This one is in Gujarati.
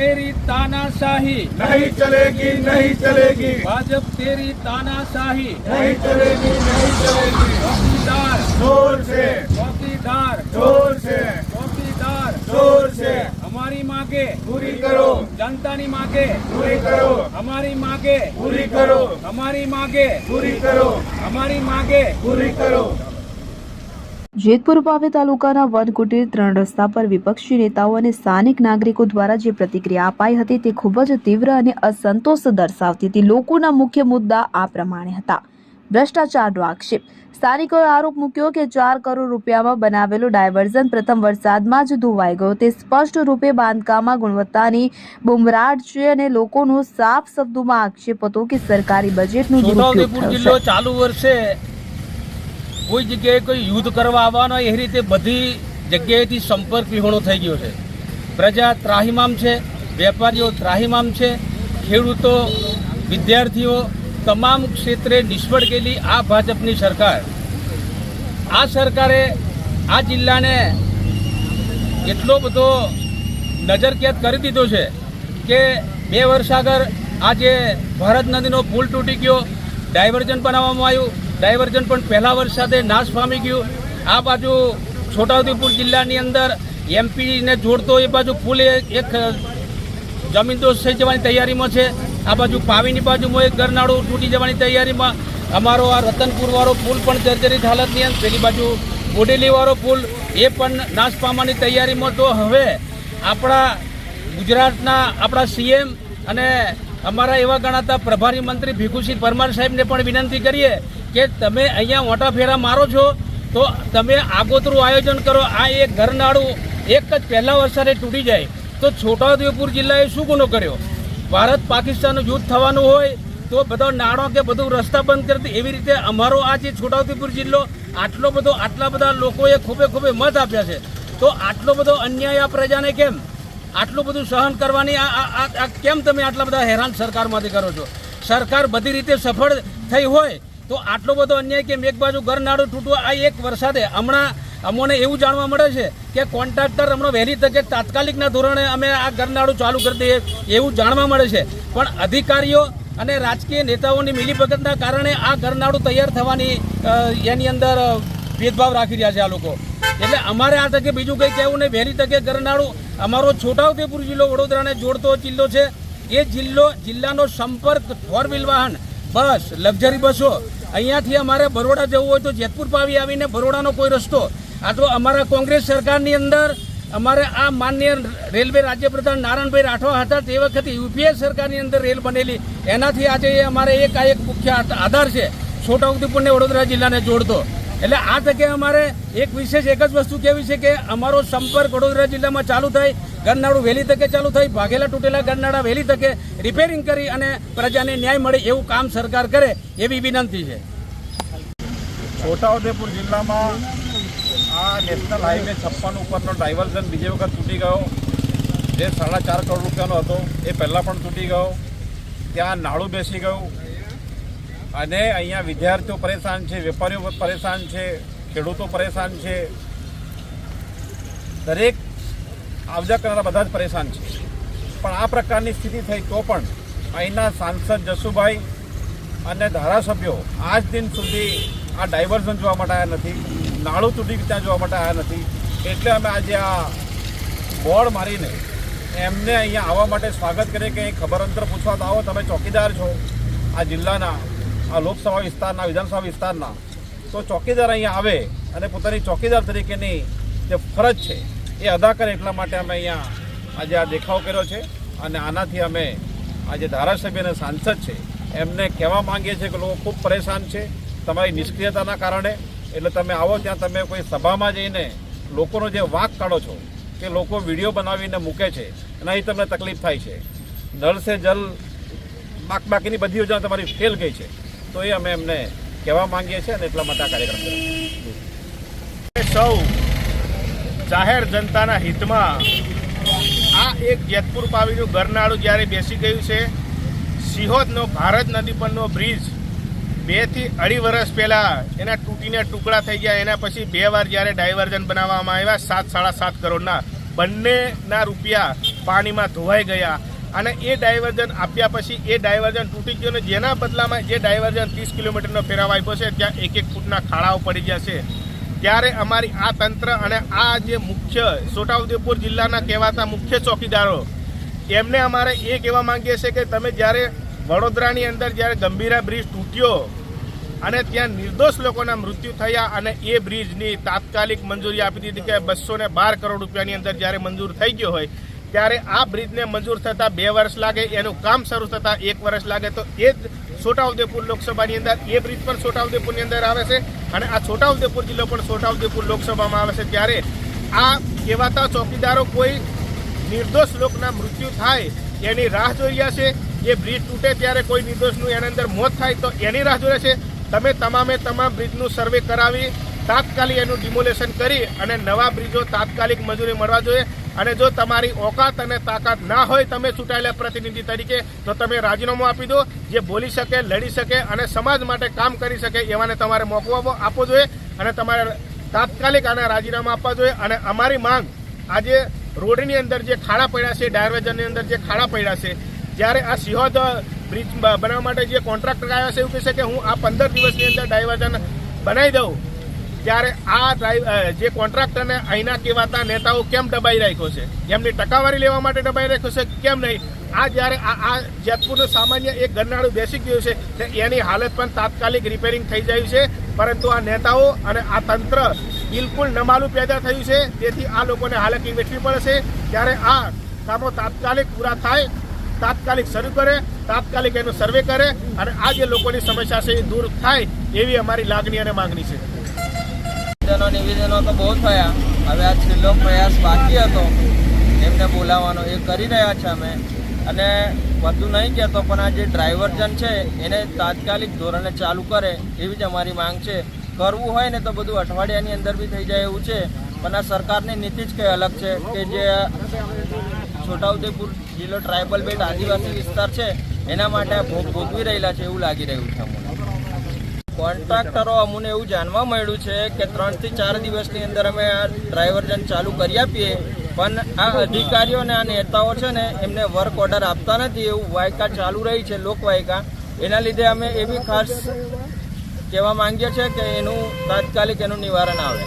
तेरी तानाशाही नहीं चलेगी नहीं चलेगी भाजप तेरी तानाशाही नहीं चलेगी नहीं चलेगी चौकीदार जोर से चौकीदार जोर से चौकीदार जोर से हमारी मांगे पूरी करो जनता ની માગે पूरी करो हमारी માગે પૂરી करो हमारी માગે पूरी करो हमारी માગે પૂરી करो જેતપુર વાવે તાલુકાના વનકુટીર ત્રણ રસ્તા પર વિપક્ષી નેતાઓ અને સ્થાનિક નાગરિકો દ્વારા જે પ્રતિક્રિયા અપાઈ હતી તે ખૂબ જ તીવ્ર અને અસંતોષ દર્શાવતી હતી. લોકોના મુખ્ય મુદ્દા આ પ્રમાણે હતા. ભ્રષ્ટાચારનો આક્ષેપ. સ્થાનિકોએ આરોપ મૂક્યો કે ચાર કરોડ રૂપિયામાં બનાવેલું ડાયવર્ઝન પ્રથમ વરસાદમાં જ ધોવાઈ ગયો. તે સ્પષ્ટ રૂપે બાંધકામમાં ગુણવત્તાની બુમરાટ છે અને લોકોનો સાફ શબ્દોમાં આક્ષેપ હતો કે સરકારી બજેટનું ચાલુ વર્ષે કોઈ જગ્યાએ કોઈ યુદ્ધ કરવા આવવાનો એ રીતે બધી જગ્યાએથી સંપર્ક વિહોણો થઈ ગયો છે. પ્રજા ત્રાહિમામ છે, વેપારીઓ ત્રાહિમામ છે, ખેડૂતો, વિદ્યાર્થીઓ, તમામ ક્ષેત્રે નિષ્ફળ ગયેલી આ ભાજપની સરકાર. આ સરકારે આ જિલ્લાને એટલો બધો નજરકેદ કરી દીધો છે કે બે વર્ષ આગળ આ જે ભારત નદીનો પુલ તૂટી ગયો, ડાયવર્ઝન બનાવવામાં આવ્યું ડાયવર્ઝન પણ પહેલા વરસાદે નાશ પામી ગયું. આ બાજુ છોટાઉદેપુર જિલ્લાની અંદર એમપીને જોડતો એ બાજુ પુલ એક જમીનદોસ્ત થઈ જવાની તૈયારીમાં છે. આ બાજુ પાવીની બાજુમાં એક ગરનાળું તૂટી જવાની તૈયારીમાં. અમારો આ રતનપુરવાળો પુલ પણ જર્જરિત હાલતની અંદર. પેલી બાજુ બોડેલીવાળો પુલ એ પણ નાશ પામવાની તૈયારીમાં તો હવે આપણા ગુજરાતના આપણા સીએમ અને અમારા એવા ગણાતા પ્રભારી મંત્રી ભીખુસિંહ પરમાર સાહેબને પણ વિનંતી કરીએ કે તમે અહીંયા મોટા ફેરા મારો છો, તો તમે આગોતરું આયોજન કરો. આ એક ઘરનાળું એક જ પહેલા વરસાદે તૂટી જાય. તો છોટાઉદેપુર જિલ્લાએ શું ગુનો કર્યો? ભારત પાકિસ્તાનનું યુદ્ધ થવાનું હોય, તો બધો નાળો કે બધું રસ્તા બંધ કરી એવી રીતે અમારો આ જે છોટાઉદેપુર જિલ્લો, આટલો બધો, આટલા બધા લોકોએ ખૂબે ખૂબે મત આપ્યા છે. તો આટલો બધો અન્યાય આ પ્રજાને કેમ? આટલું બધું સહન કરવાની આ કેમ તમે આટલા બધા હેરાન સરકારમાંથી કરો છો? સરકાર બધી રીતે સફળ થઈ હોય તો આટલો બધો અન્યાય કેમ? એક બાજુ ઘર નાડું તૂટવા આ એક વરસાદે હમણાં અમોને એવું જાણવા મળે છે કે કોન્ટ્રાક્ટર હમણાં વહેલી તકે તાત્કાલિકના ધોરણે અમે આ ઘરનાળું ચાલુ કરી દઈએ એવું જાણવા મળે છે. પણ અધિકારીઓ અને રાજકીય નેતાઓની મિલીભગતના કારણે આ ઘરનાળું તૈયાર થવાની એની અંદર ભેદભાવ રાખી રહ્યા છે આ લોકો. એટલે અમારે આ તકે બીજું કંઈ કહેવું નહીં. વહેલી તકે ગરનાળું અમારો છોટાઉદેપુર જિલ્લો વડોદરાને જોડતો જિલ્લો છે. એ જિલ્લો, જિલ્લાનો સંપર્ક ફોર વ્હીલ વાહન, બસ, લક્ઝરી બસો અહીંયાથી અમારે બરોડા જવું હોય તો જેતપુર પાવી આવીને બરોડાનો કોઈ રસ્તો. આ તો અમારા કોંગ્રેસ સરકારની અંદર અમારે આ માન્ય રેલવે રાજ્યપ્રધાન નારાયણભાઈ રાઠવા હતા તે વખતે યુપીએ સરકારની અંદર રેલ બનેલી. એનાથી આજે અમારે એક આ એક મુખ્ય આધાર છે. છોટાઉદેપુરને વડોદરા જિલ્લાને જોડતો. એટલે આ તકે અમારે એક વિશેષ એક જ વસ્તુ કહેવી છે કે અમારો સંપર્ક વડોદરા જિલ્લામાં ચાલુ થાય. ગરનાળું વહેલી તકે ચાલુ થઈ, ભાગેલા તૂટેલા ગરનાળા વહેલી તકે રિપેરિંગ કરી અને પ્રજાને ન્યાય મળે એવું કામ સરકાર કરે એવી વિનંતી છે. છોટાઉદેપુર જિલ્લામાં આ નેશનલ હાઈવે છપ્પન ઉપરનો ડાયવર્ઝન બીજી વખત તૂટી ગયો. જે સાડા ચાર કરોડ રૂપિયાનો હતો, એ પહેલાં પણ તૂટી ગયો. ત્યાં નાળું બેસી ગયું. અને અહીંયા વિદ્યાર્થીઓ પરેશાન છે, વેપારીઓ પરેશાન છે, ખેડૂતો પરેશાન છે. દરેક આવજા કરનારા બધા જ પરેશાન છે. પણ આ પ્રકારની સ્થિતિ થઈ તો પણ અહીંના સાંસદ જસુભાઈ અને ધારાસભ્યો આજ દિન સુધી આ ડાયવર્ઝન જોવા માટે આવ્યા નથી, નાળું તૂટી ત્યાં જોવા માટે આવ્યા નથી. એટલે અમે આજે આ બોર્ડ મારીને એમને અહીંયા આવવા માટે સ્વાગત કરીએ કે અહીં ખબર અંતર પૂછવા તો આવો, તમે ચોકીદાર છો આ જિલ્લાના, આ લોકસભા વિસ્તારના, વિધાનસભા વિસ્તારના. તો ચોકીદાર અહીંયા આવે અને પોતાની ચોકીદાર તરીકેની જે ફરજ છે એ અદા કરે એટલા માટે અમે અહીંયા આજે આ દેખાવ કર્યો છે અને આનાથી અમે આજે ધારાસભ્ય અને સાંસદ છે. એમને કહેવા માંગીએ છીએ કે લોકો ખૂબ પરેશાન છે. તમારી નિષ્ક્રિયતાના કારણે. એટલે તમે આવો ત્યાં તમે કોઈ સભામાં જઈને લોકોનો જે વાંક કાઢો છો કે લોકો વીડિયો બનાવીને મૂકે છે એનાથી તમને તકલીફ થાય છે. નળ સે જલ બાક બાકીની બધી યોજના તમારી ફેલ ગઈ છે. તો એ અમે એમને કહેવા માંગીએ છીએ અને એટલા માટે આ કાર્યક્રમ કર્યો સૌ જાહેર જનતાના હિતમાં આ એક જેતપુર પાવીનું ગરનાળું જ્યારે બેસી ગયું છે સિહોદનો ભારત નદી પરનો બ્રિજ બેથી અઢી વર્ષ પહેલાં એના તૂટીને ટુકડા થઈ ગયા. એના પછી બે વાર જ્યારે ડાયવર્ઝન બનાવવામાં આવ્યા, સાત, સાડા સાત કરોડના બંનેના રૂપિયા પાણીમાં ધોવાઈ ગયા. અને એ ડાયવર્ઝન આપ્યા પછી એ ડાયવર્ઝન તૂટી ગયું અને જેના બદલામાં જે ડાયવર્ઝન ત્રીસ કિલોમીટરનો ફેરાવ આપ્યો છે, ત્યાં એક એક ફૂટના ખાડાઓ પડી ગયા છે. ત્યારે અમારી આ તંત્ર અને આ જે મુખ્ય છોટાઉદેપુર જિલ્લાના કહેવાતા મુખ્ય ચોકીદારો, એમને અમારે એ કહેવા માંગીએ છીએ કે તમે જ્યારે વડોદરાની અંદર જ્યારે ગંભીરા બ્રિજ તૂટ્યો અને ત્યાં નિર્દોષ લોકોના મૃત્યુ થયા અને એ બ્રિજની તાત્કાલિક મંજૂરી આપી દીધી કે બસો ને બાર કરોડ રૂપિયાની અંદર જ્યારે મંજૂર થઈ ગયો હોય, ત્યારે આ બ્રિજને મંજૂર થતાં બે વર્ષ લાગે, એનું કામ શરૂ થતાં એક વર્ષ લાગે, તો એ જ છોટાઉદેપુર લોકસભાની અંદર, એ બ્રિજ પણ છોટાઉદેપુરની અંદર આવે છે. અને આ છોટાઉદેપુર જિલ્લો પણ છોટાઉદેપુર લોકસભામાં આવે છે ત્યારે આ કહેવાતા ચોકીદારો કોઈ નિર્દોષ લોકના મૃત્યુ થાય એની રાહ જોઈ રહ્યા છે. જે બ્રિજ તૂટે ત્યારે કોઈ નિર્દોષનું એની અંદર મોત થાય તો એની રાહ જોઈ છે. તમે તમામે તમામ બ્રિજનું સર્વે કરાવી, તાત્કાલિક એનું ડિમોલેશન કરી અને નવા બ્રિજો તાત્કાલિક મજૂરી મળવા જોઈએ. અને જો તમારી ઓકાત અને તાકાત ના હોય, તમે ચૂંટાયેલા પ્રતિનિધિ તરીકે, તો તમે રાજીનામું આપી દો. જે બોલી શકે, લડી શકે અને સમાજ માટે કામ કરી શકે, એવાને તમારે મોકો આપવો- જોઈએ અને તમારે તાત્કાલિક આના રાજીનામું આપવા જોઈએ. અને અમારી માંગ, આજે રોડની અંદર જે ખાડા પડ્યા છે ડાયરવેજનની અંદર જે ખાડા પડ્યા છે, જ્યારે આ સિહોદ બ્રિજ બનાવવા માટે જે કોન્ટ્રાક્ટર આવ્યા છે, એવું કહે છે કે હું આ પંદર દિવસની અંદર ડાયવર્જન બનાવી દઉં. ત્યારે આ જે કોન્ટ્રાક્ટરને અહીંના કહેવાતા નેતાઓ કેમ દબાઈ રાખ્યો છે? એમની ટકાવારી લેવા માટે દબાઈ રાખ્યો છે કેમ નહીં? આ જ્યારે આ આ જેતપુરનું સામાન્ય એક ગરનાળું બેસી ગયું છે, તો એની હાલત પણ તાત્કાલિક રિપેરિંગ થઈ જાય છે. પરંતુ આ નેતાઓ અને આ તંત્ર બિલકુલ નમાલું પેદા થયું છે. તેથી આ લોકોને હાલકી વેઠવી પડશે. ત્યારે આ કામો તાત્કાલિક પૂરા થાય, તાત્કાલિક શરૂ કરે, તાત્કાલિક એનું સર્વે કરે અને આ જે લોકોની સમસ્યા છે એ દૂર થાય એવી અમારી લાગણી અને માંગણી છે. નિવેદનો નિવેદનો તો બહુ થયા. હવે આ છેલ્લો પ્રયાસ બાકી હતો. એમને બોલાવવાનો, એ કરી રહ્યા છે અમે. અને વધુ નહીં કહેતો, પણ આ જે ડ્રાઈવરજન છે, એને તાત્કાલિક ધોરણે ચાલુ કરે, એવી જ અમારી માંગ છે. કરવું હોય ને તો બધું અઠવાડિયાની અંદર બી થઈ જાય એવું છે. પણ આ સરકારની નીતિ જ કંઈ અલગ છે કે જે છોટાઉદેપુર જિલ્લો ટ્રાઇબલ બેલ્ટ આદિવાસી વિસ્તાર છે, એના માટે ભોગવી રહેલા છે એવું લાગી રહ્યું છે કોન્ટ્રાક્ટરો અમને એવું જાણવા મળ્યું છે કે ત્રણથી ચાર દિવસની અંદર અમે આ ડ્રાઈવરજન ચાલુ કરી આપીએ. પણ આ અધિકારીઓ અને આ નેતાઓ છે ને, એમને વર્ક ઓર્ડર આપતા નથી. એવું વાયકા ચાલુ રહી છે લોકવાયકા એના લીધે અમે એવી ખાસ કહેવા માંગીએ છીએ કે એનું તાત્કાલિક એનું નિવારણ આવે.